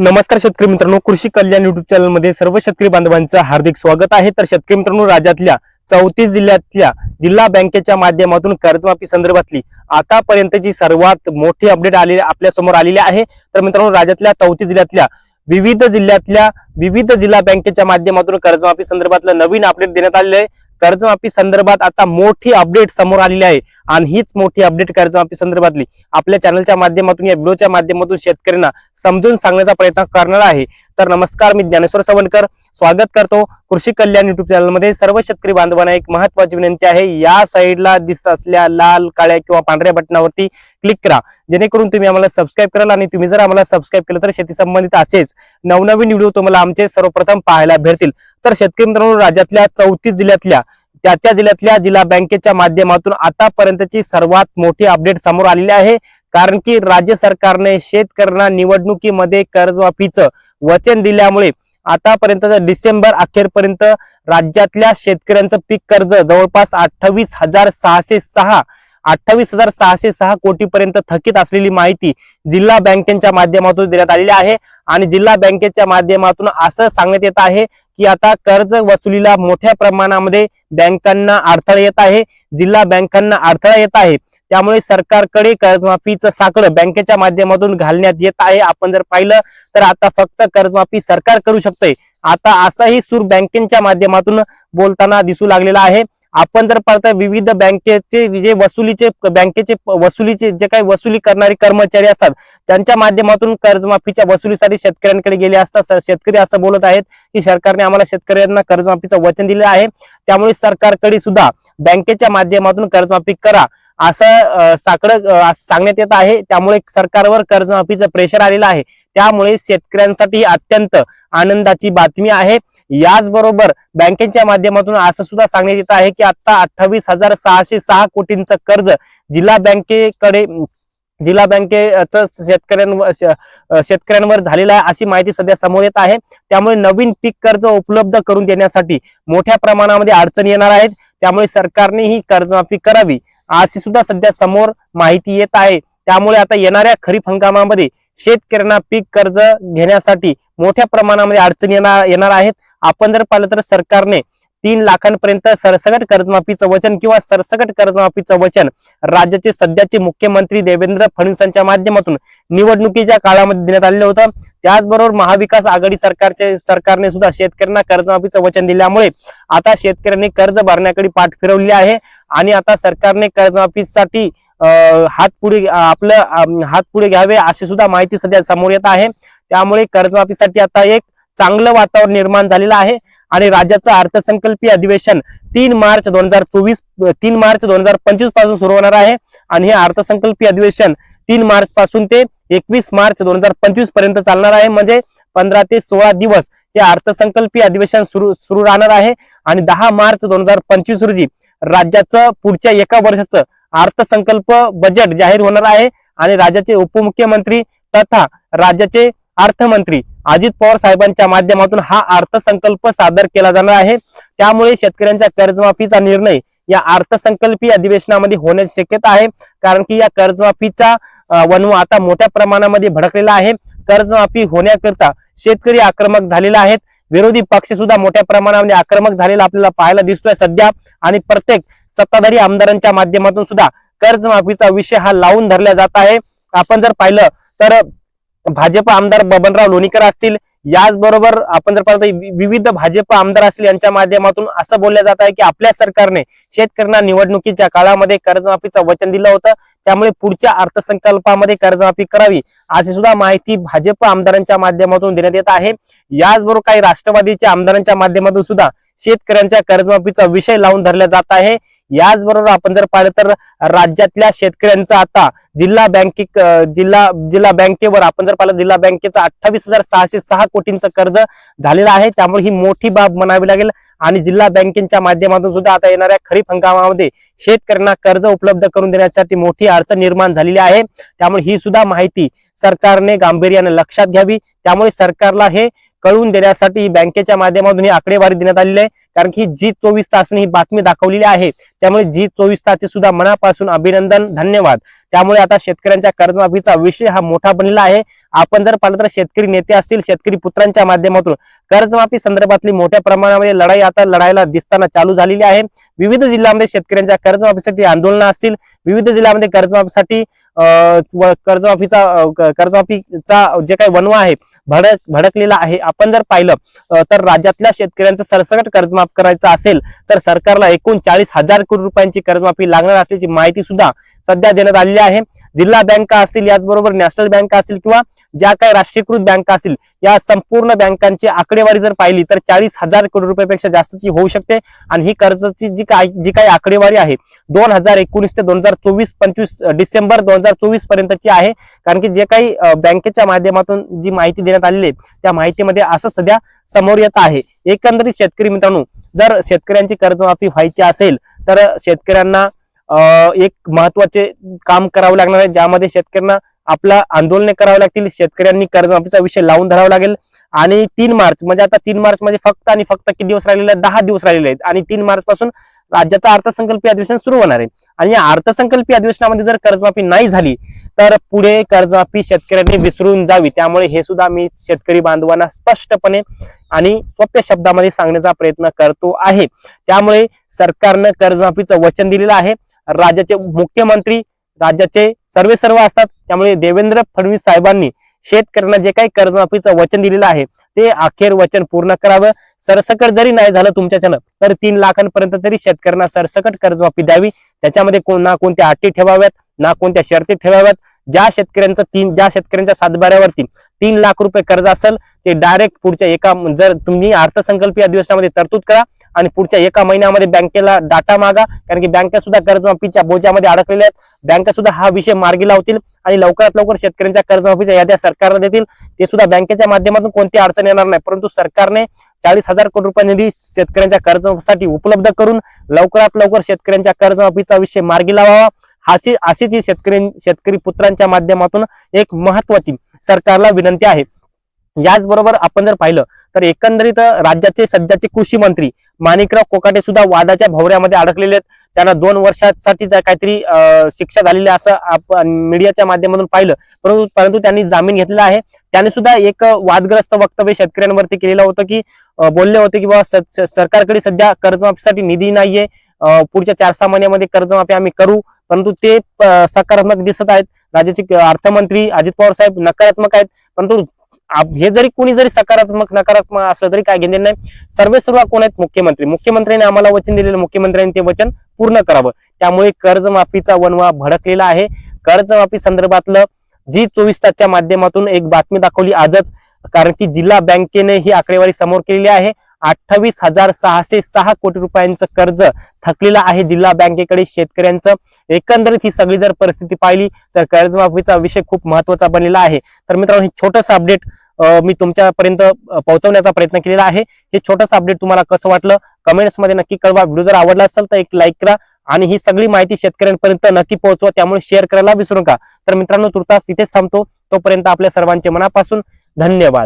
नमस्कार शेतकरी मित्रांनो कृषी कल्याण युट्यूब चॅनलमध्ये सर्व शेतकरी बांधवांचं हार्दिक स्वागत आहे. तर शेतकरी मित्रांनो राज्यातल्या चौतीस जिल्ह्यातल्या जिल्हा बँकेच्या माध्यमातून कर्जमाफी संदर्भातली आतापर्यंतची सर्वात मोठी अपडेट आलेली आपल्यासमोर आलेली आहे. तर मित्रांनो राज्यातल्या चौतीस जिल्ह्यातल्या विविध जिल्ह्यातल्या विविध जिल्हा बँकेच्या माध्यमातून कर्जमाफी संदर्भातलं नवीन अपडेट देण्यात आलेलं आहे. कर्जमाफी संदर्भात आता मोठी अपडेट समोर आलेली आहे. आणि हीच मोठी अपडेट कर्जमाफी संदर्भातली. आपल्या चॅनलच्या माध्यमातून या व्हिडिओच्या माध्यमातून शेतकऱ्यांना समजून सांगण्याचा प्रयत्न करणार आहे. तर नमस्कार मी ज्ञानेश्वर सवनकर. स्वागत करतो कृषी कल्याण युट्यूब चॅनलमध्ये सर्व शेतकरी बांधवांना एक महत्वाची विनंती आहे. या साईडला दिसत असल्या लाल काळ्या किंवा पांढऱ्या बटनावरती क्लिक करा. जेणेकरून तुम्ही आम्हाला सबस्क्राईब कराल आणि तुम्ही जर आम्हाला सबस्क्राईब केलं तर शेती संबंधित असेच नवनवीन व्हिडिओ तुम्हाला आमचे सर्वप्रथम पाहायला भेटतील. तर शेतकरी मित्रांनो राज्यातल्या चौतीस जिल्ह्यातल्या त्या त्या जिल्ह्यातल्या जिल्हा बँकेच्या माध्यमातून आतापर्यंतची सर्वात मोठी अपडेट समोर आलेली आहे. कारण की राज्य सरकारने शेतकऱ्यांना निवडणुकीमध्ये कर्जमाफीचं वचन दिल्यामुळे आतापर्यंत डिसेंबर अखेरपर्यंत राज्यातल्या शेतकऱ्यांचं पीक कर्ज जवळपास अठ्ठावीस हजार सहाशे सहा अठ्ठावीस हजार सहाशे सहा कोटीपर्यंत थकीत असलेली माहिती जिल्हा बँकेच्या माध्यमातून देण्यात आलेली आहे. आणि जिल्हा बँकेच्या माध्यमातून असं सांगण्यात येत आहे की आता कर्ज वसुलीला मोठ्या प्रमाणामध्ये बँकांना अडथळा येत आहे. जिल्हा बँकांना अडथळा येत आहे. त्यामुळे सरकारकडे कर्जमाफीचं साकडं बँकेच्या माध्यमातून घालण्यात येत आहे. आपण जर पाहिलं तर आता फक्त कर्जमाफी सरकार करू शकते आता असाही सूर बँकेच्या माध्यमातून बोलताना दिसू लागलेला आहे. आपण जर पाहता विविध बँकेचे जे वसुलीचे बँकेचे वसुलीचे जे काही वसुली करणारे कर्मचारी असतात त्यांच्या माध्यमातून कर्जमाफीच्या वसुलीसाठी शेतकऱ्यांकडे गेले असतात शेतकरी असं बोलत आहेत की सरकारने आम्हाला शेतकऱ्यांना कर्जमाफीचं वचन दिले आहे. त्यामुळे सरकारकडे सुद्धा बँकेच्या माध्यमातून कर्जमाफी करा. असं साकडं सांगण्यात येत आहे. त्यामुळे सरकारवर कर्जमाफीचं प्रेशर आलेलं आहे. त्यामुळे शेतकऱ्यांसाठी अत्यंत आनंदाची बातमी आहे. याचबरोबर बँकेच्या माध्यमातून असं सुद्धा सांगण्यात येत आहे की आता अठ्ठावीस हजार सहाशे सहा कोटींचं कर्ज जिल्हा बँकेकडे जिल्हा बँकेचं शेतकऱ्यांवर शेतकऱ्यांवर झालेलं आहे अशी माहिती सध्या समोर येत आहे. त्यामुळे नवीन पीक कर्ज उपलब्ध करून देण्यासाठी मोठ्या प्रमाणामध्ये अडचणी येणार आहेत. त्यामुळे सरकारने ही कर्जमाफी करावी. अशी सुद्धा सध्या समोर माहिती येत आहे. त्यामुळे आता येणाऱ्या खरीप हंगामामध्ये शेतकऱ्यांना पीक कर्ज घेण्यासाठी मोठ्या प्रमाणामध्ये अडचणी येणार येणार आहेत. आपण जर पाहिलं तर सरकारने तीन लाखांपर्यंत सरसकट कर्जमाफीचं वचन किंवा सरसकट कर्जमाफीचं वचन राज्याचे सध्याचे मुख्यमंत्री देवेंद्र फडणवीसांच्या माध्यमातून निवडणुकीच्या काळामध्ये देण्यात आलेलं होतं. त्याचबरोबर महाविकास आघाडी सरकारचे सरकारने सुद्धा शेतकऱ्यांना कर्जमाफीचं वचन दिल्यामुळे आता शेतकऱ्यांनी कर्ज भरण्याकडे पाठ फिरवली आहे आणि आता सरकारने कर्जमाफीसाठी हात पुढे आपलं हात पुढे घ्यावे अशी सुद्धा माहिती सध्या समोर येत आहे. त्यामुळे कर्जमाफीसाठी आता एक चांगलं वातावरण निर्माण झालेलं आहे आणि राज्याचं अर्थसंकल्पीय अधिवेशन तीन मार्च दोन हजार चोवीस तीन मार्च दोन हजार पंचवीसपासून सुरू होणार आहे. आणि हे अर्थसंकल्पीय अधिवेशन तीन मार्च पासून ते एकवीस मार्च दोन हजार पंचवीसपर्यंत चालणार आहे. म्हणजे पंधरा ते सोळा दिवस हे अर्थसंकल्पीय अधिवेशन सुरू सुरू राहणार आहे. आणि दहा मार्च दोन हजार पंचवीस रोजी राज्याचं पुढच्या एका वर्षाचं अर्थसंकल्प बजेट जाहीर होणार आहे. आणि राज्याचे उपमुख्यमंत्री तथा राज्याचे अर्थमंत्री अजित पवार साहेबांच्या माध्यमातून हा अर्थसंकल्प सादर केला जाणार आहे. त्यामुळे शेतकऱ्यांच्या कर्जमाफीचा निर्णय या अर्थसंकल्पीय अधिवेशनामध्ये होण्याची शक्यता आहे. कारण की या कर्जमाफीचा अं, वणवा आता मोठ्या प्रमाणामध्ये भडकलेला आहे. कर्जमाफी होण्याकरता शेतकरी आक्रमक झालेला आहेत. विरोधी पक्ष सुद्धा मोठ्या प्रमाणामध्ये आक्रमक झालेला आपल्याला पाहायला दिसतोय सध्या. आणि प्रत्येक सत्ताधारी आमदारांच्या माध्यमातून सुद्धा कर्जमाफीचा विषय हा लावून धरला जात आहे. आपण जर पाहिलं तर भाजप आमदार बबनराव लोणीकर असतील याचबरोबर आपण जर पाहतो विविध भाजप आमदार असतील यांच्या माध्यमातून असं बोलल्या जात आहे की आपल्या सरकारने शेतकऱ्यांना निवडणुकीच्या काळामध्ये कर्जमाफीचं वचन दिलं होतं. त्यामुळे पुढच्या अर्थसंकल्पामध्ये कर्जमाफी करावी अशी सुद्धा माहिती भाजप आमदारांच्या माध्यमातून देण्यात येत आहे. याचबरोबर काही राष्ट्रवादीच्या आमदारांच्या माध्यमातून सुद्धा शेतकऱ्यांच्या कर्जमाफीचा विषय लावून धरला जात आहे. याचबरोबर आपण जर पाहिलं तर राज्यातल्या शेतकऱ्यांचा आता जिल्हा बँके जिल्हा जिल्हा बँकेवर आपण जर पाहिलं जिल्हा बँकेचं अठ्ठावीस हजार सहाशे सहा कोटींचं कर्ज झालेलं आहे. त्यामुळे ही मोठी बाब म्हणावी लागेल. आणि जिल्हा बँकेच्या माध्यमातून सुद्धा आता येणाऱ्या खरीप हंगामामध्ये शेतकऱ्यांना कर्ज उपलब्ध करून देण्यासाठी मोठी अडचण निर्माण झालेली आहे. त्यामुळे ही सुद्धा माहिती सरकारने गांभीर्याने लक्षात घ्यावी. त्यामुळे सरकारला हे कळवून देण्यासाठी बँकेच्या माध्यमातून ही आकडेवारी देण्यात आलेली आहे. कारण की जी चोवीस तासने ही बातमी दाखवलेली आहे त्यामुळे जी चोवीस तासचे सुद्धा मनापासून अभिनंदन धन्यवाद. त्यामुळे आता शेतकऱ्यांच्या कर्जमाफीचा विषय हा मोठा बनलेला आहे. आपण जर पाहिलं तर शेतकरी नेते असतील शेतकरी पुत्रांच्या माध्यमातून कर्जमाफी संदर्भातली मोठ्या प्रमाणामध्ये लढाई आता लढायला दिसताना चालू झालेली आहे. विविध जिल्ह्यामध्ये शेतकऱ्यांच्या कर्जमाफीसाठी आंदोलनं असतील. विविध जिल्ह्यामध्ये कर्जमाफीसाठी अं, कर्जमाफीचा कर्जमाफीचा जे काही वनवा आहे भडक भडकलेला आहे आपण जर पाहिलं तर राज्यातल्या शेतकऱ्यांचं सरसकट कर्जमाफ करायचं असेल तर सरकारला एकूण चाळीस हजार कोटी रुपयांची कर्जमाफी लागणार असल्याची माहिती सुद्धा सध्या देण्यात आलेली आहे. जिल्हा बँका असतील याचबरोबर नॅशनल बँका असतील किंवा ज्या काही राष्ट्रीयकृत बँका असतील या संपूर्ण बँकांची आकडेवारी जर पाहिली तर चाळीस हजार कोटी रुपयापेक्षा जास्तची होऊ शकते. आणि ही कर्जाची जी काय जी काही आकडेवारी आहे दोन हजार एकोणीस ते दोन हजार चोवीस पंचवीस डिसेंबर दोन हजार चोवीस पर्यंतची आहे. कारण की जे काही बँकेच्या माध्यमातून जी माहिती देण्यात आलेली आहे त्या माहितीमध्ये असं सध्या समोर येत आहे. एकंदरीत शेतकरी मित्रांनो जर शेतकऱ्यांची कर्जमाफी व्हायची असेल तर शेतकऱ्यांना एक महत्त्वाचे काम करावं लागणार आहे ज्यामध्ये शेतकऱ्यांना आपला आंदोलने करावी लागतील शेतकऱ्यांनी कर्जमाफीचा विषय लावून धरावा लागेल. आणि तीन मार्च म्हणजे आता तीन मार्च मध्ये फक्त आणि फक्त किती दिवस राहिलेले आहेत? दहा दिवस राहिलेले आहेत. आणि तीन मार्च पासून राज्याचा अर्थसंकल्पीय अधिवेशन सुरू होणार आहे. आणि या अर्थसंकल्पीय अधिवेशनामध्ये जर कर्जमाफी नाही झाली तर पुढे कर्जमाफी शेतकऱ्यांनी विसरून जावी. त्यामुळे हे सुद्धा मी शेतकरी बांधवांना स्पष्टपणे आणि सोप्या शब्दामध्ये सांगण्याचा प्रयत्न करतो आहे. त्यामुळे सरकारनं कर्जमाफीचं वचन दिलेलं आहे. राज्याचे मुख्यमंत्री राज्याचे सर्वे सर्व असतात. त्यामुळे देवेंद्र फडणवीस साहेबांनी शेतकऱ्यांना जे काही कर्जमाफीचं वचन दिलेलं आहे ते अखेर वचन पूर्ण करावं. सरसकट जरी नाही झालं तुमच्याच्यानं तर तीन लाखांपर्यंत तरी शेतकऱ्यांना सरसकट कर्जमाफी द्यावी. त्याच्यामध्ये कोण ना कोणत्या अटी ठेवाव्यात ना कोणत्या शर्ती ठेवाव्यात. ज्या शेतकऱ्यांचं तीन ज्या शेतकऱ्यांच्या सातबाऱ्यावरती तीन लाख रुपये कर्ज असेल ते डायरेक्ट पुढच्या एका जर तुम्ही अर्थसंकल्पीय अधिवेशनामध्ये तरतूद करा आणि पुढच्या एका महिन्यामध्ये बँकेला डाटा मागा कारण की बँका सुद्धा कर्जमाफीच्या बोजामध्ये अडकलेल्या आहेत. बँका सुद्धा हा विषय मार्गी लावतील आणि लवकरात लवकर शेतकऱ्यांच्या कर्जमाफीच्या याद्या सरकारला देतील. ते सुद्धा बँकेच्या माध्यमातून कोणती अडचण येणार नाही. परंतु सरकारने चाळीस हजार कोटी रुपये निधी शेतकऱ्यांच्या कर्जासाठी उपलब्ध करून लवकरात लवकर शेतकऱ्यांच्या कर्जमाफीचा विषय मार्गी लावावा. अशी अशीच ही शेतकरी शेतकरी पुत्रांच्या माध्यमातून एक महत्वाची सरकारला विनंती आहे. याचबरोबर आपण जर पाहिलं तर एकंदरीत राज्याचे सध्याचे कृषी मंत्री माणिकराव कोकाटे सुद्धा वादाच्या भवऱ्यामध्ये अडकलेले आहेत. त्यांना दोन वर्षासाठी जर काहीतरी अं, शिक्षा झालेली आहे असं आपण मीडियाच्या माध्यमातून पाहिलं. परंतु परंतु त्यांनी जामीन घेतलेला आहे. त्यांनी सुद्धा एक वादग्रस्त वक्तव्य शेतकऱ्यांवरती केलेलं होतं की बोलले होते की बाबा सरकारकडे सध्या कर्जमाफीसाठी निधी नाहीये. पुढच्या चार सहा महिन्यामध्ये कर्जमाफी आम्ही करू. परंतु ते सकारात्मक दिसत आहेत. राज्याचे अर्थमंत्री अजित पवार साहेब नकारात्मक आहेत. परंतु आप- हे जरी कोणी जरी सकारात्मक नकारात्मक असलं तरी काय घेणे नाही. सर्वे सर्व कोण आहेत? मुख्यमंत्री. मुख्यमंत्र्यांनी आम्हाला वचन दिलेलं. मुख्यमंत्र्यांनी ते वचन पूर्ण करावं. त्यामुळे कर्जमाफीचा वनवा भडकलेला आहे. कर्जमाफी संदर्भातलं जी चोवीस तासच्या माध्यमातून एक बातमी दाखवली आजच. कारण की जिल्हा बँकेने ही आकडेवारी समोर केलेली आहे. अठ्ठावीस हजार सहाशे सहा कोटी रुपयांचं कर्ज थकलेलं आहे जिल्हा बँकेकडे शेतकऱ्यांचं. एकंदरीत ही सगळी जर परिस्थिती पाहिली तर कर्जमाफीचा विषय खूप महत्त्वाचा बनलेला आहे. तर मित्रांनो हे छोटंसं अपडेट मी तुमच्यापर्यंत पोहोचवण्याचा प्रयत्न केलेला आहे. हे छोटंसं अपडेट तुम्हाला कसं वाटलं? कमेंट्समध्ये नक्की कळवा. व्हिडिओ जर आवडला असेल तर एक लाईक करा आणि ही सगळी माहिती शेतकऱ्यांपर्यंत नक्की पोहोचवा. त्यामुळे शेअर करायला विसरू नका. तर मित्रांनो तुर्तास इथेच थांबतो. तोपर्यंत आपल्या सर्वांचे मनापासून धन्यवाद.